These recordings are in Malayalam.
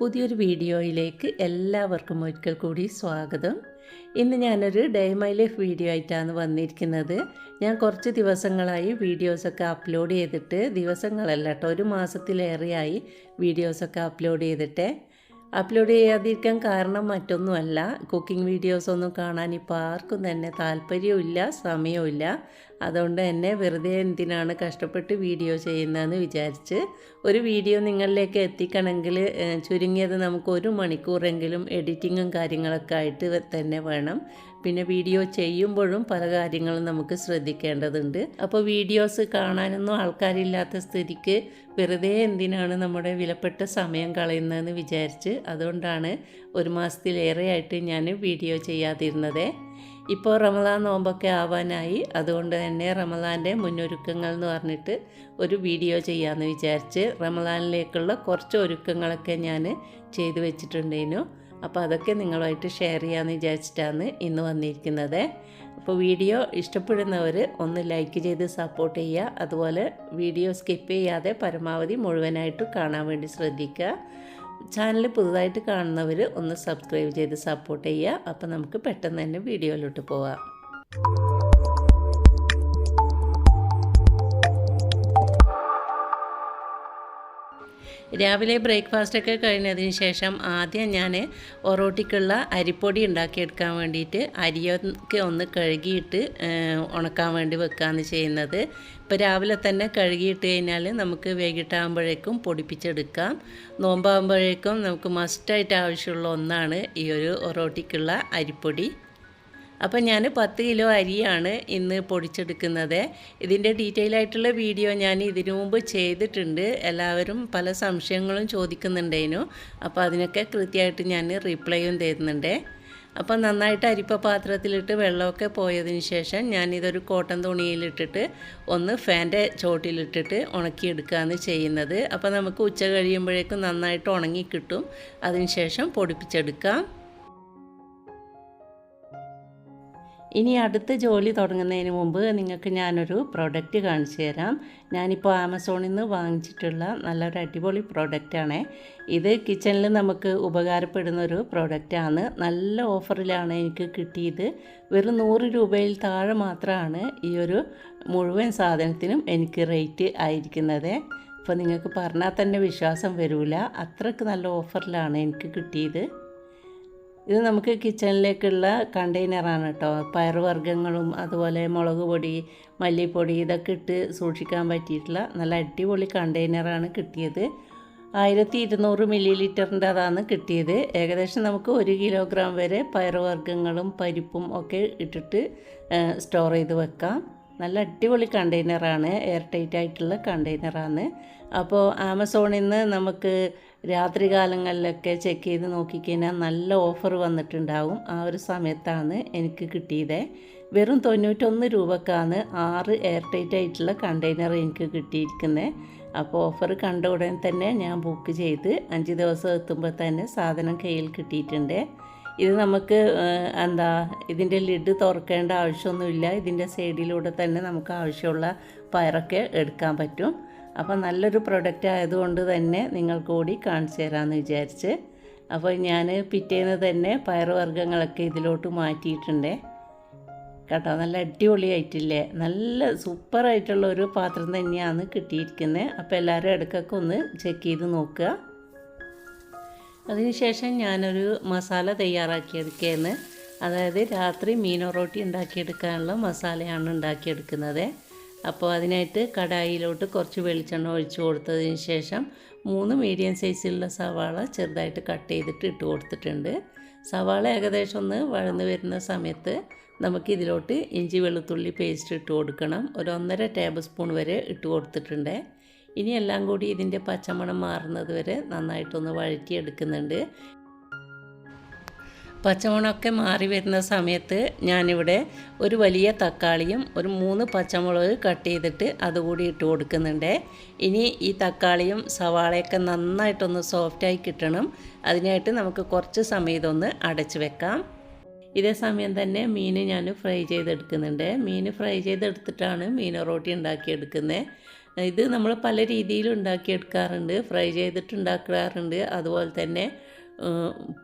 പുതിയൊരു വീഡിയോയിലേക്ക് എല്ലാവർക്കും ഒരിക്കൽ കൂടി സ്വാഗതം. ഇന്ന് ഞാനൊരു ഡേ മൈ ലൈഫ് വീഡിയോ ആയിട്ടാണ് വന്നിരിക്കുന്നത്. ഞാൻ കുറച്ച് ദിവസങ്ങളായി വീഡിയോസൊക്കെ അപ്ലോഡ് ചെയ്തിട്ട് ദിവസങ്ങളല്ല കേട്ടോ ഒരു മാസത്തിലേറെയായി വീഡിയോസൊക്കെ അപ്ലോഡ് ചെയ്തിട്ട്. അപ്ലോഡ് ചെയ്യാതിരിക്കാൻ കാരണം മറ്റൊന്നുമല്ല. കുക്കിംഗ് വീഡിയോസൊന്നും കാണാൻ ഇപ്പോൾ ആർക്കും തന്നെ താല്പര്യമില്ല സമയമില്ല അതുകൊണ്ട് തന്നെ വെറുതെ എന്തിനാണ് കഷ്ടപ്പെട്ട് വീഡിയോ ചെയ്യുന്നതെന്ന് വിചാരിച്ച് ഒരു വീഡിയോ നിങ്ങളിലേക്ക് എത്തിക്കണമെങ്കിൽ ചുരുങ്ങിയത് നമുക്ക് ഒരു മണിക്കൂറെങ്കിലും എഡിറ്റിങ്ങും കാര്യങ്ങളൊക്കെ ആയിട്ട് തന്നെ വേണം. പിന്നെ വീഡിയോ ചെയ്യുമ്പോഴും പല കാര്യങ്ങളും നമുക്ക് ശ്രദ്ധിക്കേണ്ടതുണ്ട്. അപ്പോൾ വീഡിയോസ് കാണാനൊന്നും ആൾക്കാരില്ലാത്ത സ്ഥിതിക്ക് വെറുതെ എന്തിനാണ് നമ്മുടെ വിലപ്പെട്ട സമയം കളയുന്നതെന്ന് വിചാരിച്ച് അതുകൊണ്ടാണ് ഒരു മാസത്തിലേറെയായിട്ട് ഞാൻ വീഡിയോ ചെയ്യാതിരുന്നത്. ഇപ്പോൾ റമദാൻ നോമ്പൊക്കെ ആവാനായി. അതുകൊണ്ട് തന്നെ റമദാന്റെ മുന്നൊരുക്കങ്ങൾ എന്ന് പറഞ്ഞിട്ട് ഒരു വീഡിയോ ചെയ്യാമെന്ന് വിചാരിച്ച് റമദാനിലേക്കുള്ള കുറച്ച് ഒരുക്കങ്ങളൊക്കെ ഞാൻ ചെയ്തു വെച്ചിട്ടുണ്ടേനു അപ്പോൾ അതൊക്കെ നിങ്ങളുമായിട്ട് ഷെയർ ചെയ്യാമെന്ന് വിചാരിച്ചിട്ടാണ് ഇന്ന് വന്നിരിക്കുന്നത്. അപ്പോൾ വീഡിയോ ഇഷ്ടപ്പെടുന്നവർ ഒന്ന് ലൈക്ക് ചെയ്ത് സപ്പോർട്ട് ചെയ്യുക. അതുപോലെ വീഡിയോ സ്കിപ്പ് ചെയ്യാതെ പരമാവധി മുഴുവനായിട്ട് കാണാൻ വേണ്ടി ശ്രദ്ധിക്കുക. ചാനൽ പുതുതായിട്ട് കാണുന്നവർ ഒന്ന് സബ്സ്ക്രൈബ് ചെയ്ത് സപ്പോർട്ട് ചെയ്യുക. അപ്പോൾ നമുക്ക് പെട്ടെന്ന് തന്നെ വീഡിയോയിലോട്ട് പോവാം. രാവിലെ ബ്രേക്ക്ഫാസ്റ്റൊക്കെ കഴിഞ്ഞതിന് ശേഷം ആദ്യം ഞാൻ ഒറോട്ടിക്കുള്ള അരിപ്പൊടി ഉണ്ടാക്കിയെടുക്കാൻ വേണ്ടിയിട്ട് അരിയൊക്കെ ഒന്ന് കഴുകിയിട്ട് ഉണക്കാൻ വേണ്ടി വെക്കുകയാണ് ചെയ്യുന്നത്. ഇപ്പോൾ രാവിലെ തന്നെ കഴുകിയിട്ട് കഴിഞ്ഞാൽ നമുക്ക് വൈകിട്ടാകുമ്പോഴേക്കും പൊടിപ്പിച്ചെടുക്കാം. നോമ്പാകുമ്പോഴേക്കും നമുക്ക് മസ്റ്റായിട്ട് ആവശ്യമുള്ള ഒന്നാണ് ഈ ഒരു ഒറോട്ടിക്കുള്ള അരിപ്പൊടി. അപ്പം ഞാൻ പത്ത് കിലോ അരിയാണ് ഇന്ന് പൊടിച്ചെടുക്കുന്നത്. ഇതിന്റെ ഡീറ്റെയിൽ ആയിട്ടുള്ള വീഡിയോ ഞാൻ ഇതിനു മുമ്പ് ചെയ്തിട്ടുണ്ട്. എല്ലാവരും പല സംശയങ്ങളും ചോദിക്കുന്നുണ്ടേനു. അപ്പോൾ അതിനൊക്കെ കൃത്യമായിട്ട് ഞാൻ റിപ്ലൈയും തരുന്നുണ്ട്. അപ്പോൾ നന്നായിട്ട് അരിപ്പ പാത്രത്തിലിട്ട് വെള്ളമൊക്കെ പോയതിന് ശേഷം ഞാനിതൊരു കോട്ടൺ തുണിയിലിട്ടിട്ട് ഒന്ന് ഫാന്റെ ചോട്ടിലിട്ടിട്ട് ഉണക്കിയെടുക്കുകയാണ് ചെയ്യുന്നത്. അപ്പോൾ നമുക്ക് ഉച്ച കഴിയുമ്പോഴേക്കും നന്നായിട്ട് ഉണങ്ങി കിട്ടും. അതിന് ശേഷം പൊടിപ്പിച്ചെടുക്കാം. ഇനി അടുത്ത ജോലി തുടങ്ങുന്നതിന് മുമ്പ് നിങ്ങൾക്ക് ഞാനൊരു പ്രോഡക്റ്റ് കാണിച്ചു തരാം. ഞാനിപ്പോൾ ആമസോണിൽ നിന്ന് വാങ്ങിച്ചിട്ടുള്ള നല്ലൊരു അടിപൊളി പ്രോഡക്റ്റാണ് ഇത് കിച്ചണിൽ നമുക്ക് ഉപകാരപ്പെടുന്ന ഒരു പ്രോഡക്റ്റാണ് നല്ല ഓഫറിലാണ് എനിക്ക് കിട്ടിയത്. വെറും നൂറ് രൂപയിൽ താഴെ മാത്രമാണ് ഈ ഒരു മുഴുവൻ സാധനത്തിനും എനിക്ക് റേറ്റ് ആയിരിക്കുന്നത്. അപ്പോൾ നിങ്ങൾക്ക് പറഞ്ഞാൽ തന്നെ വിശ്വാസം വരില്ല അത്രയ്ക്ക് നല്ല ഓഫറിലാണ് എനിക്ക് കിട്ടിയത്. ഇത് നമുക്ക് കിച്ചണിലേക്കുള്ള കണ്ടെയ്നറാണ് കേട്ടോ പയറുവർഗങ്ങളും അതുപോലെ മുളക് പൊടി മല്ലിപ്പൊടി ഇതൊക്കെ ഇട്ട് സൂക്ഷിക്കാൻ പറ്റിയിട്ടുള്ള നല്ല അടിപൊളി കണ്ടെയ്നറാണ് കിട്ടിയത്. ആയിരത്തി ഇരുന്നൂറ് മില്ലി ലിറ്ററിന്റെ അതാണ് കിട്ടിയത്. ഏകദേശം നമുക്ക് ഒരു കിലോഗ്രാം വരെ പയറുവർഗങ്ങളും പരിപ്പും ഒക്കെ ഇട്ടിട്ട് സ്റ്റോർ ചെയ്ത് വെക്കാം. നല്ല അടിപൊളി കണ്ടെയ്നറാണ് എയർ ടൈറ്റ് ആയിട്ടുള്ള കണ്ടെയ്നറാണ് അപ്പോൾ ആമസോണിൽ നിന്ന് നമുക്ക് രാത്രി കാലങ്ങളിലൊക്കെ ചെക്ക് ചെയ്ത് നോക്കിക്കഴിഞ്ഞാൽ നല്ല ഓഫർ വന്നിട്ടുണ്ടാവും. ആ ഒരു സമയത്താണ് എനിക്ക് കിട്ടിയത്. വെറും തൊണ്ണൂറ്റൊന്ന് രൂപക്കാണ് ആറ് എയർ ടൈറ്റ് ആയിട്ടുള്ള കണ്ടെയ്നർ എനിക്ക് കിട്ടിയിരിക്കുന്നത്. അപ്പോൾ ഓഫർ കണ്ട ഉടനെ തന്നെ ഞാൻ ബുക്ക് ചെയ്ത് അഞ്ച് ദിവസം എത്തുമ്പോൾ തന്നെ സാധനം കയ്യിൽ കിട്ടിയിട്ടുണ്ട്. ഇത് നമുക്ക് എന്താ ഇതിന്റെ ലിഡ് തുറക്കേണ്ട ആവശ്യമൊന്നുമില്ല. ഇതിന്റെ സൈഡിലൂടെ തന്നെ നമുക്ക് ആവശ്യമുള്ള പയറൊക്കെ എടുക്കാൻ പറ്റും. അപ്പോൾ നല്ലൊരു പ്രൊഡക്റ്റ് ആയതുകൊണ്ട് തന്നെ നിങ്ങൾ കൂടി കാണിച്ചു തരാമെന്ന് വിചാരിച്ച്. അപ്പോൾ ഞാൻ പിറ്റേന്ന് തന്നെ പയറുവർഗങ്ങളൊക്കെ ഇതിലോട്ട് മാറ്റിയിട്ടുണ്ട്. കേട്ടോ നല്ല അടിപൊളിയായിട്ടില്ലേ? നല്ല സൂപ്പറായിട്ടുള്ള ഒരു പാത്രം തന്നെയാണ് കിട്ടിയിരിക്കുന്നത്. അപ്പോൾ എല്ലാവരും ഇടയ്ക്കൊക്കെ ഒന്ന് ചെക്ക് ചെയ്ത് നോക്കുക. അതിനുശേഷം ഞാനൊരു മസാല തയ്യാറാക്കിയെടുക്കുകയെന്ന് അതായത് രാത്രി മീനോ റോട്ടി ഉണ്ടാക്കിയെടുക്കാനുള്ള മസാലയാണ് ഉണ്ടാക്കിയെടുക്കുന്നത്. അപ്പോൾ അതിനായിട്ട് കടായിലോട്ട് കുറച്ച് വെളിച്ചെണ്ണ ഒഴിച്ച് കൊടുത്തതിന് ശേഷം മൂന്ന് മീഡിയം സൈസിലുള്ള സവാള ചെറുതായിട്ട് കട്ട് ചെയ്തിട്ട് ഇട്ട് കൊടുത്തിട്ടുണ്ട്. സവാള ഏകദേശം ഒന്ന് വഴന്ന് വരുന്ന സമയത്ത് നമുക്ക് ഇതിലോട്ട് ഇഞ്ചി വെളുത്തുള്ളി പേസ്റ്റ് ഇട്ട് കൊടുക്കണം. ഒരു ഒന്നര ടേബിൾ സ്പൂൺ വരെ ഇട്ട് കൊടുത്തിട്ടുണ്ട്. ഇനി എല്ലാം കൂടി ഇതിന്റെ പച്ചമണം മാറുന്നത് വരെ നന്നായിട്ടൊന്ന് വഴറ്റിയെടുക്കുന്നുണ്ട്. പച്ചമുളകൊക്കെ മാറി വരുന്ന സമയത്ത് ഞാനിവിടെ ഒരു വലിയ തക്കാളിയും ഒരു മൂന്ന് പച്ചമുളക് കട്ട് ചെയ്തിട്ട് അതുകൂടി ഇട്ട് കൊടുക്കുന്നുണ്ട്. ഇനി ഈ തക്കാളിയും സവാളയൊക്കെ നന്നായിട്ടൊന്ന് സോഫ്റ്റായി കിട്ടണം. അതിനായിട്ട് നമുക്ക് കുറച്ച് സമയം ഇതൊന്ന് അടച്ച് വെക്കാം. ഇതേ സമയം തന്നെ മീൻ ഞാൻ ഫ്രൈ ചെയ്തെടുക്കുന്നുണ്ട്. മീൻ ഫ്രൈ ചെയ്തെടുത്തിട്ടാണ് മീൻ റോട്ടി ഉണ്ടാക്കിയെടുക്കുന്നത്. ഇത് നമ്മൾ പല രീതിയിലും ഉണ്ടാക്കിയെടുക്കാറുണ്ട്. ഫ്രൈ ചെയ്തിട്ട് ഉണ്ടാക്കാറുണ്ട് അതുപോലെ തന്നെ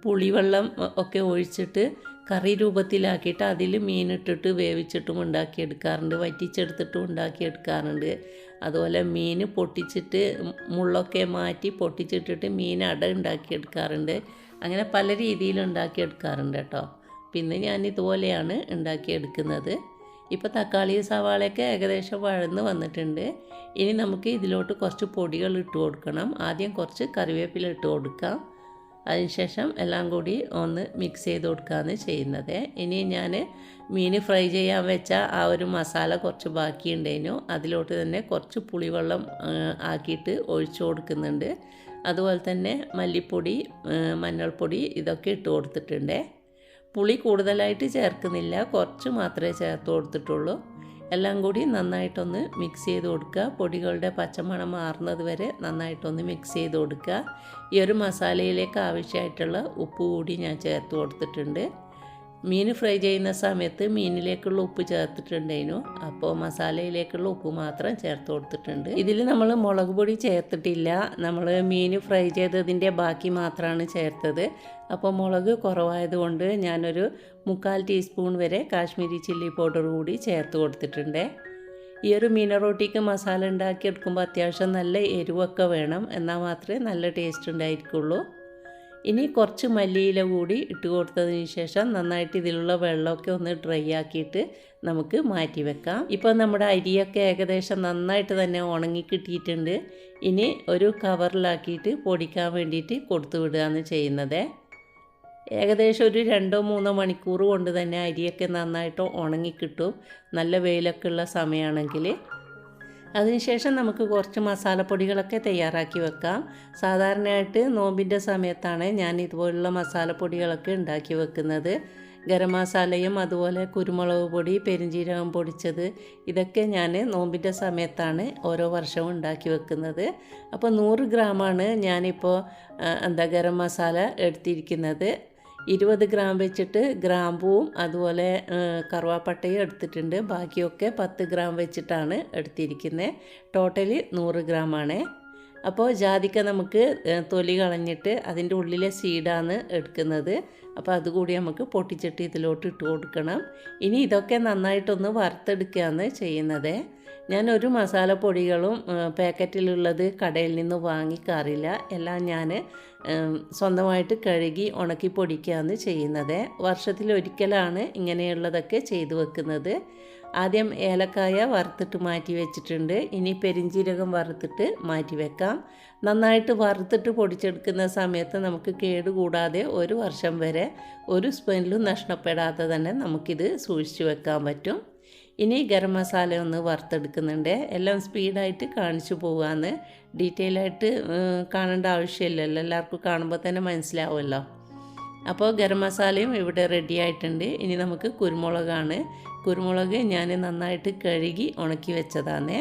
പുളിവെള്ളം ഒക്കെ ഒഴിച്ചിട്ട് കറി രൂപത്തിലാക്കിയിട്ട് അതിൽ മീനിട്ടിട്ട് വേവിച്ചിട്ടും ഉണ്ടാക്കിയെടുക്കാറുണ്ട്. വറ്റിച്ചെടുത്തിട്ടും ഉണ്ടാക്കിയെടുക്കാറുണ്ട്. അതുപോലെ മീൻ പൊട്ടിച്ചിട്ട് മുള്ളൊക്കെ മാറ്റി പൊട്ടിച്ചിട്ടിട്ട് മീൻ അട ഉണ്ടാക്കിയെടുക്കാറുണ്ട്. അങ്ങനെ പല രീതിയിൽ ഉണ്ടാക്കിയെടുക്കാറുണ്ട് കേട്ടോ. പിന്നെ ഞാൻ ഇതുപോലെയാണ് ഉണ്ടാക്കിയെടുക്കുന്നത്. ഇപ്പോൾ തക്കാളി സവാളയൊക്കെ ഏകദേശം വഴന്ന് വന്നിട്ടുണ്ട്. ഇനി നമുക്ക് ഇതിലോട്ട് കുറച്ച് പൊടികൾ ഇട്ട് കൊടുക്കണം. ആദ്യം കുറച്ച് കറിവേപ്പില ഇട്ട് കൊടുക്കാം. അതിനുശേഷം എല്ലാം കൂടി ഒന്ന് മിക്സ് ചെയ്ത് കൊടുക്കുകയാണ് ചെയ്യുന്നത്. ഇനി ഞാൻ മീൻ ഫ്രൈ ചെയ്യാൻ വെച്ച ആ ഒരു മസാല കുറച്ച് ബാക്കിയുണ്ടായിരുന്നു അതിലോട്ട് തന്നെ കുറച്ച് പുളിവെള്ളം ആക്കിയിട്ട് ഒഴിച്ചു കൊടുക്കുന്നുണ്ട്. അതുപോലെ തന്നെ മല്ലിപ്പൊടി മഞ്ഞൾപ്പൊടി ഇതൊക്കെ ഇട്ട് കൊടുത്തിട്ടുണ്ട്. പുളി കൂടുതലായിട്ട് ചേർക്കുന്നില്ല. കുറച്ച് മാത്രമേ ചേർത്ത് കൊടുത്തിട്ടുള്ളൂ. എല്ലാം കൂടി നന്നായിട്ടൊന്ന് മിക്സ് ചെയ്ത് കൊടുക്കുക. പൊടികളുടെ പച്ചമണം മാറുന്നത് വരെ നന്നായിട്ടൊന്ന് മിക്സ് ചെയ്ത് കൊടുക്കുക. ഈ ഒരു മസാലയിലേക്ക് ആവശ്യമായിട്ടുള്ള ഉപ്പ് കൂടി ഞാൻ ചേർത്ത് കൊടുത്തിട്ടുണ്ട്. മീൻ ഫ്രൈ ചെയ്യുന്ന സമയത്ത് മീനിലേക്കുള്ള ഉപ്പ് ചേർത്തിട്ടുണ്ടായിരുന്നു. അപ്പോൾ മസാലയിലേക്കുള്ള ഉപ്പ് മാത്രം ചേർത്ത് കൊടുത്തിട്ടുണ്ട്. ഇതിൽ നമ്മൾ മുളക് പൊടി ചേർത്തിട്ടില്ല. നമ്മൾ മീൻ ഫ്രൈ ചെയ്തതിന്റെ ബാക്കി മാത്രമാണ് ചേർത്തത്. അപ്പോൾ മുളക് കുറവായതുകൊണ്ട് ഞാനൊരു മുക്കാൽ ടീസ്പൂൺ വരെ കാശ്മീരി ചില്ലി പൗഡർ കൂടി ചേർത്ത് കൊടുത്തിട്ടുണ്ട്. ഈ ഒരു മീന റോട്ടിക്ക് മസാല ഉണ്ടാക്കിയെടുക്കുമ്പോൾ അത്യാവശ്യം നല്ല എരിവൊക്കെ വേണം. എന്നാൽ മാത്രമേ നല്ല ടേസ്റ്റ് ഉണ്ടായിരിക്കുള്ളൂ. ഇനി കുറച്ച് മല്ലിയില കൂടി ഇട്ട് കൊടുത്തതിന് ശേഷം നന്നായിട്ട് ഇതിലുള്ള വെള്ളമൊക്കെ ഒന്ന് ഡ്രൈ ആക്കിയിട്ട് നമുക്ക് മാറ്റി വെക്കാം. ഇപ്പോൾ നമ്മുടെ അരിയൊക്കെ ഏകദേശം നന്നായിട്ട് തന്നെ ഉണങ്ങി കിട്ടിയിട്ടുണ്ട്. ഇനി ഒരു കവറിലാക്കിയിട്ട് പൊടിക്കാൻ വേണ്ടിയിട്ട് കൊടുത്തു വിടുകയാണ് ചെയ്യുന്നത്. ഏകദേശം ഒരു രണ്ടോ മൂന്നോ മണിക്കൂർ കൊണ്ട് തന്നെ അരിയൊക്കെ നന്നായിട്ട് ഉണങ്ങി കിട്ടും. നല്ല വെയിലൊക്കെ ഉള്ള സമയമാണെങ്കിൽ അതിനുശേഷം നമുക്ക് കുറച്ച് മസാലപ്പൊടികളൊക്കെ തയ്യാറാക്കി വെക്കാം. സാധാരണയായിട്ട് നോമ്പിന്റെ സമയത്താണ് ഞാൻ ഇതുപോലുള്ള മസാലപ്പൊടികളൊക്കെ ഉണ്ടാക്കി വെക്കുന്നത്. ഗരം മസാലയും അതുപോലെ കുരുമുളക് പൊടി പെരിഞ്ജീരകം പൊടിച്ചത് ഇതൊക്കെ ഞാൻ നോമ്പിന്റെ സമയത്താണ് ഓരോ വർഷവും ഉണ്ടാക്കി വെക്കുന്നത്. അപ്പോൾ നൂറ് ഗ്രാമാണ് ഞാനിപ്പോൾ എന്താ ഗരം മസാല എടുത്തിരിക്കുന്നത്. ഇരുപത് ഗ്രാം വെച്ചിട്ട് ഗ്രാമ്പൂവും അതുപോലെ കറുവാപ്പട്ടയും എടുത്തിട്ടുണ്ട്. ബാക്കിയൊക്കെ പത്ത് ഗ്രാം വെച്ചിട്ടാണ് എടുത്തിരിക്കുന്നത്. ടോട്ടലി നൂറ് ഗ്രാമാണ്. അപ്പോൾ ജാതിക്ക നമുക്ക് തൊലി കളഞ്ഞിട്ട് അതിന്റെ ഉള്ളിലെ സീഡാണ് എടുക്കുന്നത്. അപ്പോൾ അതുകൂടി നമുക്ക് പൊട്ടിച്ചിട്ട് ഇതിലോട്ട് ഇട്ട് കൊടുക്കണം. ഇനി ഇതൊക്കെ നന്നായിട്ടൊന്ന് വറുത്തെടുക്കുകയാണ് ചെയ്യുന്നത്. ഞാൻ ഒരു മസാലപ്പൊടികളും പൊടികളും പാക്കറ്റിലുള്ളത് കടയിൽ നിന്ന് വാങ്ങിക്കാറില്ല. എല്ലാം ഞാൻ സ്വന്തമായിട്ട് കഴുകി ഉണക്കി പൊടിക്കുകയാണ് ചെയ്യുന്നത്. വർഷത്തിലൊരിക്കലാണ് ഇങ്ങനെയുള്ളതൊക്കെ ചെയ്തു വെക്കുന്നത്. ആദ്യം ഏലക്കായ വറുത്തിട്ട് മാറ്റി വെച്ചിട്ടുണ്ട്. ഇനി പെരിഞ്ചീരകം വറുത്തിട്ട് മാറ്റി വെക്കാം. നന്നായിട്ട് വറുത്തിട്ട് പൊടിച്ചെടുക്കുന്ന സമയത്ത് നമുക്ക് കേടുകൂടാതെ ഒരു വർഷം വരെ ഒരു സ്പൂണിലും നഷ്ടപ്പെടാതെ തന്നെ നമുക്കിത് സൂക്ഷിച്ചു വെക്കാൻ പറ്റും. ഇനി ഗരം മസാല ഒന്ന് വറുത്തെടുക്കുന്നുണ്ട്. എല്ലാം സ്പീഡായിട്ട് കാണിച്ചു പോകാമെന്ന് ഡീറ്റെയിൽ ആയിട്ട് കാണേണ്ട ആവശ്യമില്ലല്ലോ. എല്ലാവർക്കും കാണുമ്പോൾ തന്നെ മനസ്സിലാവുമല്ലോ. അപ്പോൾ ഗരം മസാലയും ഇവിടെ റെഡി ആയിട്ടുണ്ട്. ഇനി നമുക്ക് കുരുമുളകാണ്. കുരുമുളക് ഞാൻ നന്നായിട്ട് കഴുകി ഉണക്കി വെച്ചതാണ്.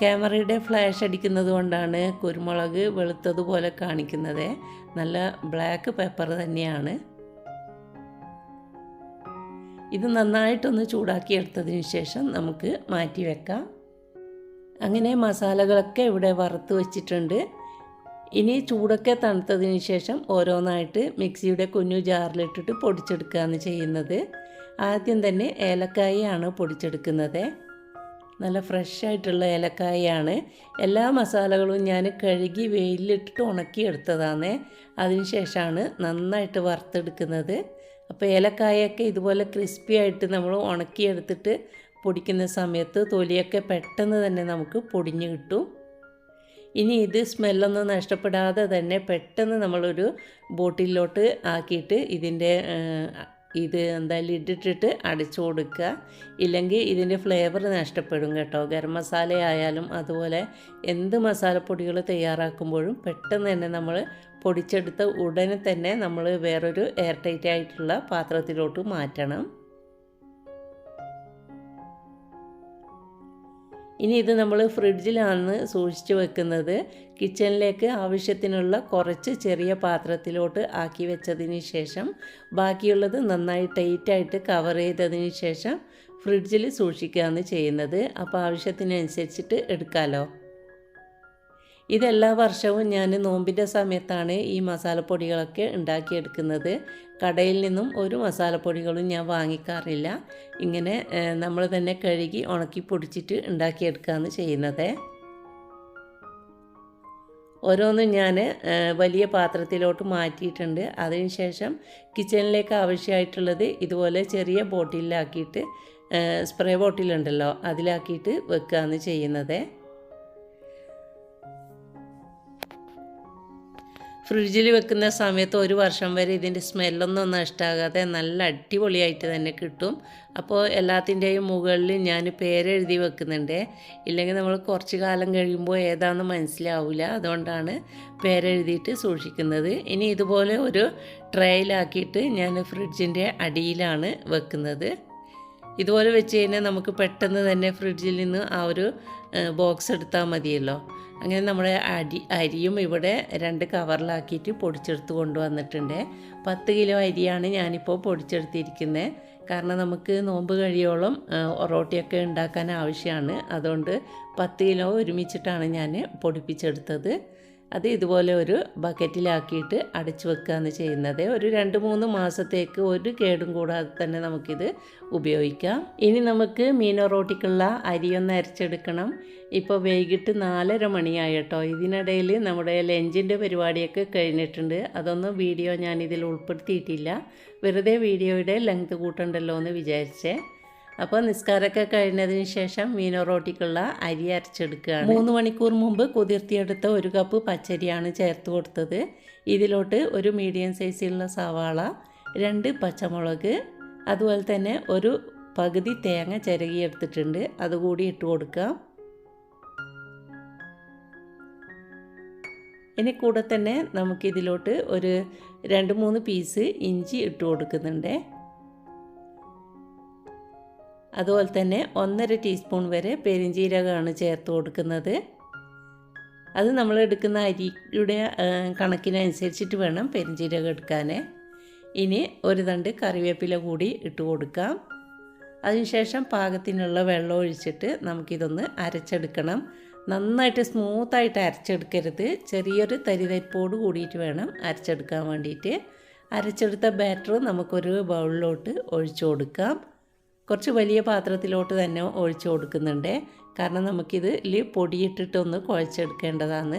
ക്യാമറയുടെ ഫ്ലാഷ് അടിക്കുന്നത് കൊണ്ടാണ് കുരുമുളക് വെളുത്തതുപോലെ കാണിക്കുന്നത്. നല്ല ബ്ലാക്ക് പെപ്പർ തന്നെയാണ്. ഇത് നന്നായിട്ടൊന്ന് ചൂടാക്കിയെടുത്തതിന് ശേഷം നമുക്ക് മാറ്റി വെക്കാം. അങ്ങനെ മസാലകളൊക്കെ ഇവിടെ വറുത്ത് വെച്ചിട്ടുണ്ട്. ഇനി ചൂടൊക്കെ തണുത്തതിന് ശേഷം ഓരോന്നായിട്ട് മിക്സിയുടെ കുഞ്ഞു ജാറിലിട്ടിട്ട് പൊടിച്ചെടുക്കുകയാണ് ചെയ്യുന്നത്. ആദ്യം തന്നെ ഏലക്കായയാണ് പൊടിച്ചെടുക്കുന്നത്. നല്ല ഫ്രഷ് ആയിട്ടുള്ള ഏലക്കായയാണ് എല്ലാ മസാലകളും ഞാൻ കഴുകി വെയിലിട്ടിട്ട് ഉണക്കിയെടുത്തതാണ്. അതിനുശേഷമാണ് നന്നായിട്ട് വറുത്തെടുക്കുന്നത്. അപ്പോൾ ഏലക്കായൊക്കെ ഇതുപോലെ ക്രിസ്പി ആയിട്ട് നമ്മൾ ഉണക്കിയെടുത്തിട്ട് പൊടിക്കുന്ന സമയത്ത് തൊലിയൊക്കെ പെട്ടെന്ന് തന്നെ നമുക്ക് പൊടിഞ്ഞ് കിട്ടും. ഇനി ഇത് സ്മെല്ലൊന്നും നഷ്ടപ്പെടാതെ തന്നെ പെട്ടെന്ന് നമ്മളൊരു ബോട്ടിലോട്ട് ആക്കിയിട്ട് ഇതിന്റെ ഇത് എന്താ ലിഡിട്ടിട്ട് അടിച്ചു കൊടുക്കുക. ഇല്ലെങ്കിൽ ഇതിന്റെ ഫ്ലേവർ നഷ്ടപ്പെടും കേട്ടോ. ഗരം മസാല ആയാലും അതുപോലെ എന്ത് മസാലപ്പൊടികൾ തയ്യാറാക്കുമ്പോഴും പെട്ടെന്ന് തന്നെ നമ്മൾ പൊടിച്ചെടുത്ത ഉടനെ തന്നെ നമ്മൾ വേറൊരു എയർ ടൈറ്റ് ആയിട്ടുള്ള പാത്രത്തിലോട്ട് മാറ്റണം. ഇനി ഇത് നമ്മൾ ഫ്രിഡ്ജിലാണ് സൂക്ഷിച്ച് വെക്കുന്നത് കിച്ചണിലേക്ക് ആവശ്യത്തിനുള്ള കുറച്ച് ചെറിയ പാത്രത്തിലോട്ട് ആക്കി വെച്ചതിന് ശേഷം ബാക്കിയുള്ളത് നന്നായി ടൈറ്റായിട്ട് കവർ ചെയ്തതിന് ശേഷം ഫ്രിഡ്ജിൽ സൂക്ഷിക്കുകയാണ് ചെയ്യുന്നത്. അപ്പോൾ ആവശ്യത്തിനനുസരിച്ചിട്ട് എടുക്കാമല്ലോ ഇതെല്ലാ വർഷവും ഞാൻ നോമ്പിന്റെ സമയത്താണ് ഈ മസാലപ്പൊടികളൊക്കെ ഉണ്ടാക്കിയെടുക്കുന്നത്. കടയിൽ നിന്നും ഒരു മസാലപ്പൊടികളും ഞാൻ വാങ്ങിക്കാറില്ല. ഇങ്ങനെ നമ്മൾ തന്നെ കഴുകി ഉണക്കി പൊടിച്ചിട്ട് ഉണ്ടാക്കിയെടുക്കുകയാണ് ചെയ്യുന്നത്. ഓരോന്നും ഞാൻ വലിയ പാത്രത്തിലോട്ട് മാറ്റിയിട്ടുണ്ട്. അതിനുശേഷം കിച്ചണിലേക്ക് ആവശ്യമായിട്ടുള്ളത് ഇതുപോലെ ചെറിയ ബോട്ടിലാക്കിയിട്ട് സ്പ്രേ ബോട്ടിലുണ്ടല്ലോ അതിലാക്കിയിട്ട് വെക്കുകയാണ് ചെയ്യുന്നത്. ഫ്രിഡ്ജിൽ വെക്കുന്ന സമയത്ത് ഒരു വർഷം വരെ ഇതിന്റെ സ്മെല്ലൊന്നും നഷ്ടമാകാതെ നല്ല അടിപൊളിയായിട്ട് തന്നെ കിട്ടും. അപ്പോൾ എല്ലാത്തിന്റെയും മുകളിൽ ഞാൻ പേരെഴുതി വെക്കുന്നുണ്ട്. ഇല്ലെങ്കിൽ നമ്മൾ കുറച്ച് കാലം കഴിയുമ്പോൾ ഏതാണെന്ന് മനസ്സിലാവില്ല. അതുകൊണ്ടാണ് പേരെഴുതിയിട്ട് സൂക്ഷിക്കുന്നത്. ഇനി ഇതുപോലെ ഒരു ട്രേയിലാക്കിയിട്ട് ഞാൻ ഫ്രിഡ്ജിന്റെ അടിയിലാണ് വെക്കുന്നത്. ഇതുപോലെ വെച്ച് കഴിഞ്ഞാൽ നമുക്ക് പെട്ടെന്ന് തന്നെ ഫ്രിഡ്ജിൽ നിന്ന് ആ ഒരു ബോക്സ് എടുത്താൽ മതിയല്ലോ. അങ്ങനെ നമ്മുടെ അരി അരിയും ഇവിടെ രണ്ട് കവറിലാക്കിയിട്ട് പൊടിച്ചെടുത്ത് കൊണ്ടുവന്നിട്ടുണ്ട്. പത്ത് കിലോ അരിയാണ് ഞാനിപ്പോൾ പൊടിച്ചെടുത്തിരിക്കുന്നത് കാരണം നമുക്ക് നോമ്പ് കഴിയോളം ഒറോട്ടിയൊക്കെ ഉണ്ടാക്കാൻ ആവശ്യമാണ് അതുകൊണ്ട് പത്ത് കിലോ ഒരുമിച്ചിട്ടാണ് ഞാൻ പൊടിപ്പിച്ചെടുത്തത്. അത് ഇതുപോലെ ഒരു ബക്കറ്റിലാക്കിയിട്ട് അടച്ചു വെക്കുകയാണ് ചെയ്യുന്നത്. ഒരു രണ്ട് മൂന്ന് മാസത്തേക്ക് ഒരു കേടും കൂടാതെ തന്നെ നമുക്കിത് ഉപയോഗിക്കാം. ഇനി നമുക്ക് മീനോറോട്ടിക്കുള്ള അരിയൊന്ന് അരച്ചെടുക്കണം. ഇപ്പോൾ വൈകിട്ട് നാലര മണിയായി കേട്ടോ. ഇതിനിടയിൽ നമ്മുടെ ലഞ്ചിന്റെ പരിപാടിയൊക്കെ കഴിഞ്ഞിട്ടുണ്ട്. അതൊന്നും വീഡിയോ ഞാനിതിൽ ഉൾപ്പെടുത്തിയിട്ടില്ല. വെറുതെ വീഡിയോയുടെ ലെങ്ത് കൂട്ടണ്ടല്ലോ എന്ന് വിചാരിച്ചേ. അപ്പോൾ നിസ്കാരമൊക്കെ കഴിഞ്ഞതിന് ശേഷം മീനോ റോട്ടിക്കുള്ള അരി അരച്ചെടുക്കുകയാണ്. മൂന്ന് മണിക്കൂർ മുമ്പ് കുതിർത്തിയെടുത്ത ഒരു കപ്പ് പച്ചരിയാണ് ചേർത്ത് കൊടുത്തത്. ഇതിലോട്ട് ഒരു മീഡിയം സൈസിലുള്ള സവാള രണ്ട് പച്ചമുളക് അതുപോലെ തന്നെ ഒരു പകുതി തേങ്ങ ചിരകിയെടുത്തിട്ടുണ്ട് അതുകൂടി ഇട്ട് കൊടുക്കാം. ഇനി കൂടെ തന്നെ നമുക്കിതിലോട്ട് ഒരു രണ്ട് മൂന്ന് പീസ് ഇഞ്ചി ഇട്ട് കൊടുക്കുന്നുണ്ട്. അതുപോലെ തന്നെ ഒന്നര ടീസ്പൂൺ വരെ പെരിഞ്ചീരകമാണ് ചേർത്ത് കൊടുക്കുന്നത്. അത് നമ്മൾ എടുക്കുന്ന അരിയുടെ കണക്കിനനുസരിച്ചിട്ട് വേണം പെരിഞ്ചീരകം എടുക്കാൻ ഇനി ഒരു തണ്ട് കറിവേപ്പില കൂടി ഇട്ട് കൊടുക്കാം. അതിനുശേഷം പാകത്തിനുള്ള വെള്ളം ഒഴിച്ചിട്ട് നമുക്കിതൊന്ന് അരച്ചെടുക്കണം. നന്നായിട്ട് സ്മൂത്തായിട്ട് അരച്ചെടുക്കരുത്. ചെറിയൊരു തരിതരിപ്പോട് കൂടിയിട്ട് വേണം അരച്ചെടുക്കാൻ വേണ്ടിയിട്ട്. അരച്ചെടുത്ത ബാറ്റർ നമുക്കൊരു ബൗളിലോട്ട് ഒഴിച്ചു കൊടുക്കാം. കുറച്ച് വലിയ പാത്രത്തിലോട്ട് തന്നെ ഒഴിച്ചു കൊടുക്കുന്നുണ്ട്. കാരണം നമുക്കിതിൽ പൊടിയിട്ടിട്ടൊന്ന് കുഴച്ചെടുക്കേണ്ടതാണ്.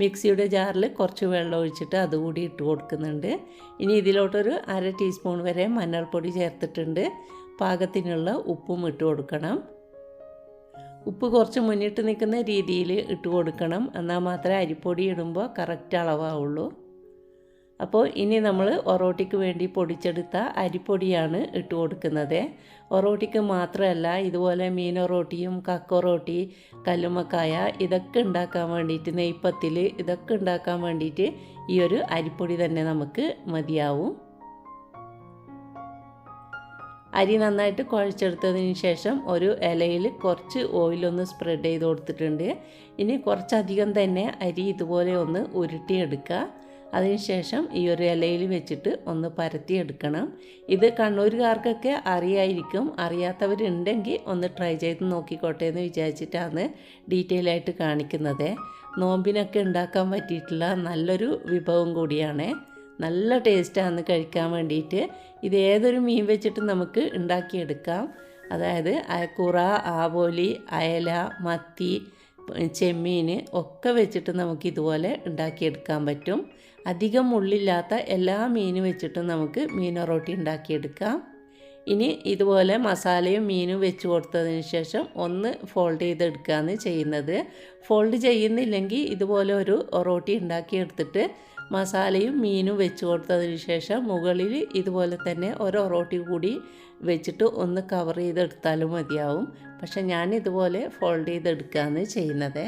മിക്സിയുടെ ജാറിൽ കുറച്ച് വെള്ളം ഒഴിച്ചിട്ട് അതുകൂടി ഇട്ട് കൊടുക്കുന്നുണ്ട്. ഇനി ഇതിലോട്ടൊരു അര ടീസ്പൂൺ വരെ മഞ്ഞൾപ്പൊടി ചേർത്തിട്ടുണ്ട്. പാകത്തിനുള്ള ഉപ്പും ഇട്ട് കൊടുക്കണം. ഉപ്പ് കുറച്ച് മുന്നിട്ട് നിൽക്കുന്ന രീതിയിൽ ഇട്ട് കൊടുക്കണം. എന്നാൽ മാത്രമേ അരിപ്പൊടി ഇടുമ്പോൾ കറക്റ്റ് അളവാവുള്ളൂ. അപ്പോൾ ഇനി നമ്മൾ ഒറോട്ടിക്ക് വേണ്ടി പൊടിച്ചെടുത്ത അരിപ്പൊടിയാണ് ഇട്ട് കൊടുക്കുന്നത്. ഒറോട്ടിക്ക് മാത്രമല്ല ഇതുപോലെ മീനൊറോട്ടിയും കക്കൊറോട്ടി കല്ലുമക്കായ ഇതൊക്കെ ഉണ്ടാക്കാൻ വേണ്ടിയിട്ട് നെയ്പ്പത്തിൽ ഇതൊക്കെ ഉണ്ടാക്കാൻ വേണ്ടിയിട്ട് ഈ ഒരു അരിപ്പൊടി തന്നെ നമുക്ക് മതിയാവും. അരി നന്നായിട്ട് കുഴച്ചെടുത്തതിന് ശേഷം ഒരു ഇലയിൽ കുറച്ച് ഓയിലൊന്ന് സ്പ്രെഡ് ചെയ്ത് കൊടുത്തിട്ടുണ്ട്. ഇനി കുറച്ചധികം തന്നെ അരി ഇതുപോലെ ഒന്ന് ഉരുട്ടിയെടുക്കുക. അതിനുശേഷം ഈ ഒരു ഇലയിൽ വെച്ചിട്ട് ഒന്ന് പരത്തിയെടുക്കണം. ഇത് കണ്ണൂരുകാർക്കൊക്കെ അറിയായിരിക്കും. അറിയാത്തവരുണ്ടെങ്കിൽ ഒന്ന് ട്രൈ ചെയ്ത് നോക്കിക്കോട്ടെ എന്ന് വിചാരിച്ചിട്ടാണ് ഡീറ്റെയിൽ ആയിട്ട് കാണിക്കുന്നത്. നോമ്പിനൊക്കെ ഉണ്ടാക്കാൻ പറ്റിയിട്ടുള്ള നല്ലൊരു വിഭവം കൂടിയാണ്. നല്ല ടേസ്റ്റാണ് കഴിക്കാൻ വേണ്ടിയിട്ട്. ഇത് ഏതൊരു മീൻ വെച്ചിട്ട് നമുക്ക് ഉണ്ടാക്കിയെടുക്കാം. അതായത് അയക്കൂറ ആവോലി അയല മത്തി ചെമ്മീൻ ഒക്കെ വെച്ചിട്ട് നമുക്ക് ഇതുപോലെ ഉണ്ടാക്കിയെടുക്കാൻ പറ്റും. അധികം ഉള്ളില്ലാത്ത എല്ലാ മീനും വെച്ചിട്ടും നമുക്ക് മീനൊറോട്ടി ഉണ്ടാക്കിയെടുക്കാം. ഇനി ഇതുപോലെ മസാലയും മീനും വെച്ച് കൊടുത്തതിന് ശേഷം ഒന്ന് ഫോൾഡ് ചെയ്തെടുക്കുകയാണ് ചെയ്യുന്നത്. ഫോൾഡ് ചെയ്യുന്നില്ലെങ്കിൽ ഇതുപോലെ ഒരു റോട്ടി ഉണ്ടാക്കിയെടുത്തിട്ട് മസാലയും മീനും വെച്ച് കൊടുത്തതിന് ശേഷം മുകളിൽ ഇതുപോലെ തന്നെ ഒരു ഒറോട്ടി കൂടി വെച്ചിട്ട് ഒന്ന് കവർ ചെയ്തെടുത്താലും മതിയാവും. പക്ഷെ ഞാൻ ഇതുപോലെ ഫോൾഡ് ചെയ്തെടുക്കുകയാണ് ചെയ്യുന്നത്.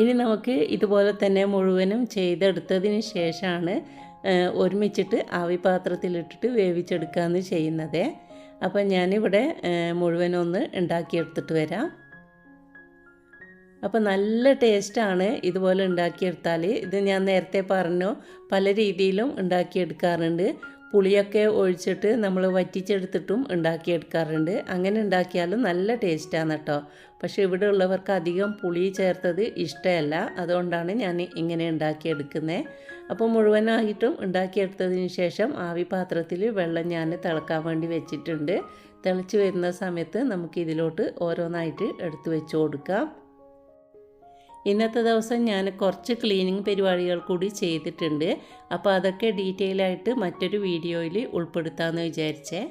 ഇനി നമുക്ക് ഇതുപോലെ തന്നെ മുഴുവനും ചെയ്തെടുത്തതിന് ശേഷമാണ് ഒരുമിച്ചിട്ട് ആവി പാത്രത്തിലിട്ടിട്ട് വേവിച്ചെടുക്കുകയാണ് ചെയ്യുന്നത്. അപ്പം ഞാനിവിടെ മുഴുവനൊന്ന് ഉണ്ടാക്കിയെടുത്തിട്ട് വരാം. അപ്പോൾ നല്ല ടേസ്റ്റാണ് ഇതുപോലെ ഉണ്ടാക്കിയെടുത്താൽ ഇത് ഞാൻ നേരത്തെ പറഞ്ഞു പല രീതിയിലും ഉണ്ടാക്കിയെടുക്കാറുണ്ട്. പുളിയൊക്കെ ഒഴിച്ചിട്ട് നമ്മൾ വറ്റിച്ചെടുത്തിട്ടും ഉണ്ടാക്കിയെടുക്കാറുണ്ട്. അങ്ങനെ ഉണ്ടാക്കിയാലും നല്ല ടേസ്റ്റാണ് കേട്ടോ. പക്ഷേ ഇവിടെ ഉള്ളവർക്ക് അധികം പുളി ചേർത്തത് ഇഷ്ടമല്ല. അതുകൊണ്ടാണ് ഞാൻ ഇങ്ങനെ ഉണ്ടാക്കിയെടുക്കുന്നത്. അപ്പോൾ മുഴുവനായിട്ടും ഉണ്ടാക്കിയെടുത്തതിന് ശേഷം ആവി പാത്രത്തിൽ വെള്ളം ഞാൻ തിളക്കാൻ വേണ്ടി വെച്ചിട്ടുണ്ട്. തിളച്ച് വരുന്ന സമയത്ത് നമുക്ക് ഇതിലോട്ട് ഓരോന്നായിട്ട് എടുത്തു വെച്ച് കൊടുക്കാം. ഇന്നത്തെ ദിവസം ഞാൻ കുറച്ച് ക്ലീനിങ് പരിപാടികൾ കൂടി ചെയ്തിട്ടുണ്ട്. അപ്പോൾ അതൊക്കെ ഡീറ്റെയിൽ ആയിട്ട് മറ്റൊരു വീഡിയോയിൽ ഉൾപ്പെടുത്താമെന്ന് വിചാരിച്ചേ.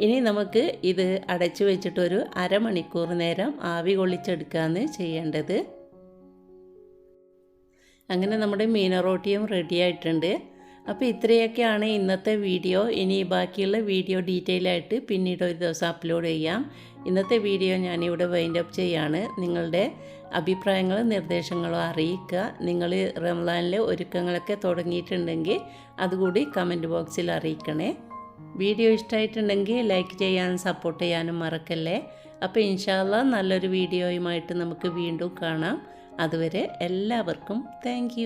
ഇനി നമുക്ക് ഇത് അടച്ചു വെച്ചിട്ടൊരു അരമണിക്കൂർ നേരം ആവി കൊള്ളിച്ചെടുക്കുകയാണ് ചെയ്യേണ്ടത്. അങ്ങനെ നമ്മുടെ മീനറോട്ടിയും റെഡി ആയിട്ടുണ്ട്. അപ്പോൾ ഇത്രയൊക്കെയാണ് ഇന്നത്തെ വീഡിയോ. ഇനി ബാക്കിയുള്ള വീഡിയോ ഡീറ്റെയിൽ ആയിട്ട് പിന്നീട് ഒരു ദിവസം അപ്ലോഡ് ചെയ്യാം. ഇന്നത്തെ വീഡിയോ ഞാനിവിടെ വൈൻഡ് അപ്പ് ചെയ്യാണ്. നിങ്ങളുടെ അഭിപ്രായങ്ങളും നിർദ്ദേശങ്ങളും അറിയിക്കുക. നിങ്ങൾ റംലാനിലെ ഒരുക്കങ്ങളൊക്കെ തുടങ്ങിയിട്ടുണ്ടെങ്കിൽ അതുകൂടി കമന്റ് ബോക്സിൽ അറിയിക്കണേ. വീഡിയോ ഇഷ്ടമായിട്ടുണ്ടെങ്കിൽ ലൈക്ക് ചെയ്യാനും സപ്പോർട്ട് ചെയ്യാനും മറക്കല്ലേ. അപ്പോൾ ഇൻഷാല്ല നല്ലൊരു വീഡിയോയുമായിട്ട് നമുക്ക് വീണ്ടും കാണാം. അതുവരെ എല്ലാവർക്കും താങ്ക്